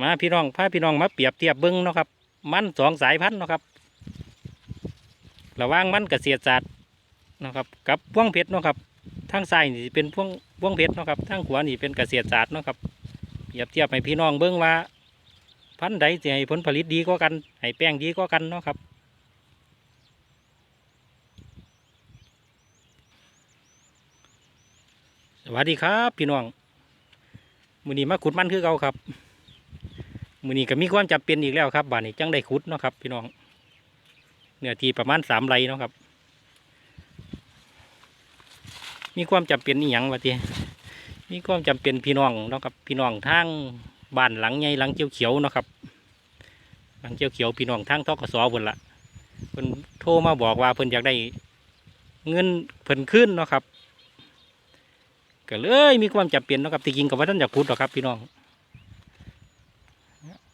มาพี่น้องพาพี่น้องมาเปรียบเทียบเบิ้งเนาะครับ มันสองสายพันธุ์เนาะครับ ระว่างมันเกษตรศาสตร์เนาะครับ กับพ่วงเพชรเนาะครับทางซ้ายนี่เป็นพ่วงพ่วงเพชรเนาะครับทางขวานี่เป็นเกษตรศาสตร์เนาะครับเปรียบเทียบให้พี่น้องเบิ้งว่า พันธุ์ใดจะให้ผลผลิตดีกว่ากันให้แป้งดีกว่ากันเนาะครับสวัสดีครับ พี่น้องมือนี้มาขุดมันคือเก่าครับ มือนี้ก็มีความจำเป็นอีกแล้วครับบ้านนี้จังได้ขุดเนาะครับ พี่น้องเนื้อที่ประมาณสามไร่เนาะครับ มีความจำเป็นอีหยังวะทีมีความจำเป็นพี่น้องเนาะครับ พี่น้องทางบ้านหลังใหญ่หลังเขียวเขียวเนาะครับ หลังเขียวเขียวพี่น้องทางทกศเพิ่นละเพิ่นโทรมาบอกว่าเพิ่นอยากได้เงินเพิ่นขึ้นเนาะครับก็เลยมีความจำเป็นเนาะครับที่จริงกับว่าท่านอยากพูดหรอครับพี่น้อง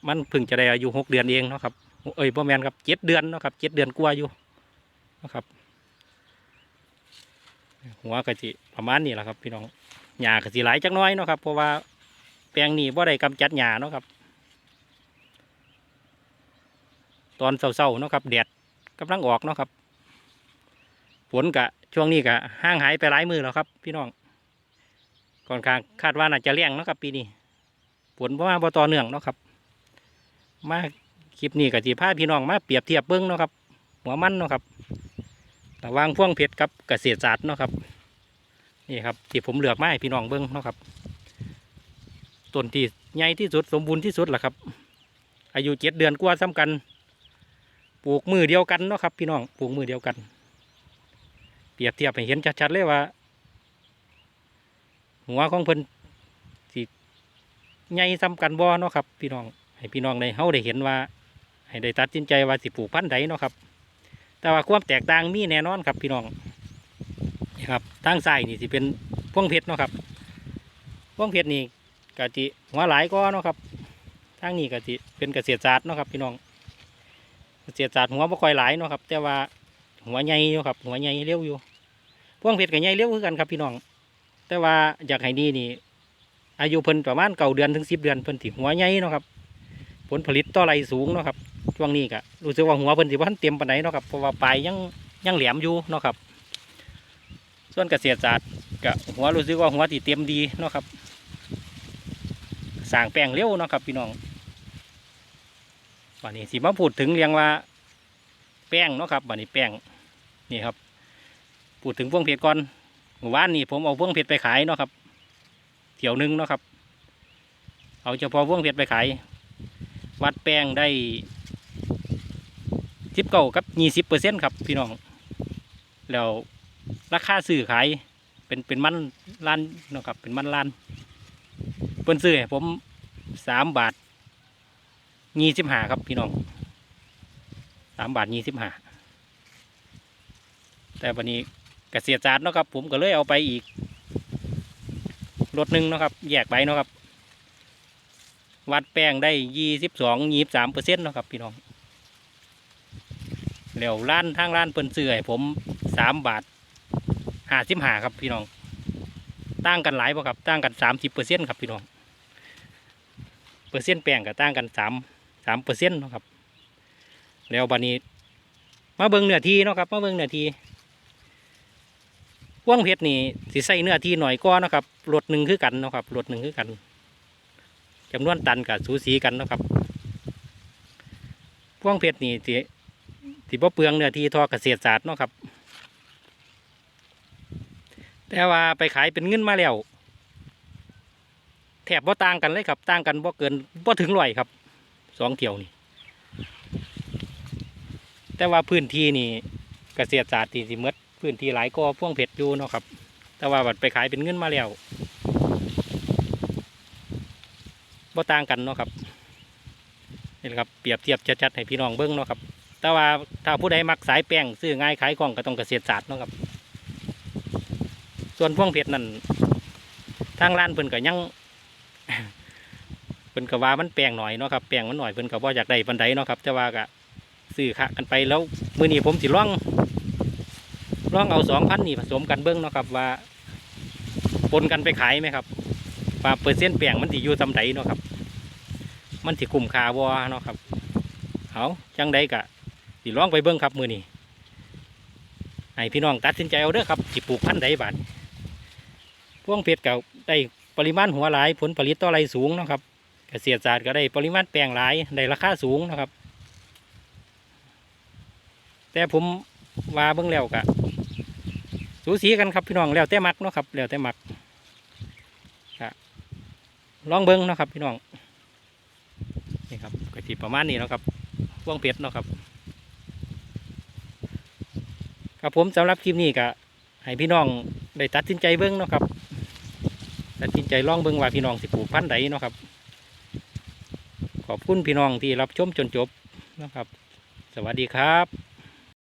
มันเพิ่งจะได้อายุหกเดือนเองเนาะครับเอ้ยพ่อแมนครับเจ็ดเดือนเนาะครับเจ็ดเดือนกว่าอยู่นะครับ หัวกะจิประมาณนี้แหละครับ พี่น้องหญ้ากะจิหลายจักน้อยเนาะครับเพราะว่าแปลงนี้บ่ได้กำจัดหญ้าเนาะครับ ตอนเศร้าๆเนาะครับแดดกำลังออกเนาะครับฝนกะช่วงนี้กะห่างหายไปหลายมือแล้วครับ พี่น้องก่อนข้างคาดว่าน่าจะเลี้ยงเนาะครับ ปีนี้ฝนเพราะว่าบ่ต่อเนื่องเนาะครับ มาคลิปนี้กับจีพาพี่น้องมาเปรียบเทียบเบิ้งเนาะครับ หัวมันเนาะครับระวางพ่วงเพชรกับเกษตรศาสตร์เนาะครับนี่ครับที่ผมเลือกมาให้พี่น้องเบิ้งเนาะครับต้นที่ใหญ่ที่สุดสมบูรณ์ที่สุดแหละครับ อายุเจ็ดเดือนกว่าซ้ำกัน ปลูกมือเดียวกันเนาะครับพี่น้องปลูกมือเดียวกัน เปรียบเทียบให้เห็นชัดๆเลยว่า หัวของเพิ่นสิใหญ่ซ้ำกันบ่เนาะครับ พี่น้อง ให้พี่น้องได้เฮาได้เห็นว่า ให้ได้ตัดสินใจว่าสิปลูกพันธุ์ใดเนาะครับ แต่ว่าความแตกต่างมีแน่นอนครับพี่น้องนี่ครับทางซ้ายนี่สิเป็นพวงเพชรเนาะครับพวงเพชรนี่กะจิหัวหลายก็เนาะครับทางนี้กะจิเป็นเกษตรศาสตร์เนาะครับพี่น้องเกษตรศาสตร์หัวบ่ค่อยหลายเนาะครับ แต่ว่าหัวใหญ่อยู่ครับ หัวใหญ่เร็วอยู่พวงเพชรก็ใหญ่เร็วคือกันครับพี่น้อง แต่ว่าอยากให้ดีนี่อายุเพิ่นประมาณเก้าเดือนถึงสิบเดือนเพิ่นถิหัวใหญ่เนาะครับ ผลผลิตต่อไรสูงเนาะครับช่วงนี้ก็รู้สึกว่าหัวเพิ่นสิบ่ทันเต็มปานใดเนาะครับเพราะว่าปลายยังยังแหลมอยู่เนาะครับ ส่วนเกษตรศาสตร์ก็หัวรู้สึกว่าหัวที่เต็มดีเนาะครับสร้างแป้งเร็วเนาะครับพี่น้องวันนี้สิมาพูดถึงเรื่องว่า แป้งเนาะครับวันนี้แป้งนี่ครับ พูดถึงพวงเพชรก่อนเมื่อวานนี้ผมเอาพวงเพชรไปขายเนาะครับเที่ยวนึงเนาะครับ เอาเฉพาะพวงเพชรไปขาย วัดแป้งได้สิบเก้ากับยี่สิบเปอร์เซ็นครับพี่น้อง แล้วราคาซื้อขายเป็นเป็นมันล้านนะครับเป็นมันล้านเปิ้นซื้อผมสามบาทยี่สิบห้าครับพี่น้องสามบาทยี่สิบห้าแต่วันนี้เกษตรศาสตร์เนาะครับ ผมก็เลยเอาไปอีกรถหนึ่งเนาะครับ แยกไปเนาะครับ วัดแป้งได้ยี่สิบสองยี่สามเปอร์เซ็นต์เนาะครับพี่น้องแล้วร้านทางร้านเปิ้นซื้อให้ผมสามบาทห้าสิบห้าครับพี่น้องต่างกันหลายป่ะครับต่างกันสามสิบเปอร์เซ็นต์ครับพี่น้องเปอร์เซ็นต์แป้งก็ต่างกันสามสามเปอร์เซ็นต์นาะครับ แล้วบัดนี้ มาเบิ่งเนื้อทีเนาะครับมาเบิ่งเนื้อทีว่างเพชรนี่สิใส่เนื้อทีหน่อยก็นาะครับรถหนึ่งคือกันเนาะครับรถหนึ่งคือกัน จำนวนตันกับสูสีกันเนาะครับว่างเพชรนี่สิสิบ่เปลืองเนื้อที่ทอเกษตรศาสตร์เนาะครับ แต่ว่าไปขายเป็นเงินมาแล้วแถบบ่ต่างกันเลยครับต่างกันบ่เกินบ่ถึงร้อยครับสองเที่ยวนี่ แต่ว่าพื้นที่นี่เกษตรศาสตร์ที่สิหมดพื้นที่หลายก็พ่วงเพชรอยู่เนาะครับ แต่ว่าบัดไปขายเป็นเงินมาแล้ว บ่ต่างกันเนาะครับนี่แหละครับเปรียบเทียบชัดๆให้พี่น้องเบิ้งเนาะครับ แต่ว่าถ้าผู้ใดมักสายแป้งซื้อง่ายขายของก็ต้องเกษตรศาสตร์เนาะครับ ส่วนพวงเพชรนั่นทางร้านเพิ่นก็ยังเพิ่นก็ว่ามันแป้งหน่อยเนาะครับแป้งมันหน่อยเพิ่นก็บ่อยากได้ปันใดเนาะครับแต่ว่าก็ซื้อขะกันไปแล้วมื้อนี้ผมสิลองลองเอาสองพันนี่ผสมกันเบิ้งเนาะครับว่าปนกันไปขายไหมครับ ว่าเปอร์เซ็นต์แป้งมันสิอยู่ตำไดเนาะครับ มันสิคุ้มค่าบ่เนาะครับเอาจังใดกะสิลองไปเบิ่งครับมือนี้ให้พี่น้องตัดสินใจเอาเด้อครับสิปลูกพันธุ์ใดบาดพวงเพชรก็ได้ปริมาณหัวหลาย ผลผลิตต่อไรสูงเนาะครับเกษตรศาสตร์ก็ได้ปริมาณแปลงหลายได้ราคาสูงนะครับ แต่ผมว่าเบิ่งแล้วกะสูสีกันครับพี่น้องแล้วแต่มักเนาะครับแล้วแต่มัก ลองเบิ้งนะครับพี่น้องนี่ครับกระทิประมาณนี้นะครับพวงเพชรนะครับครับผมสำหรับคลิปนี้ก็ให้พี่น้องได้ตัดสินใจเบิ้งนะครับตัดสินใจลองเบิ้งว่าพี่น้องสิปลูกพันธุ์ใดนะครับขอบคุณพี่น้องที่รับชมจนจบนะครับ สวัสดีครับ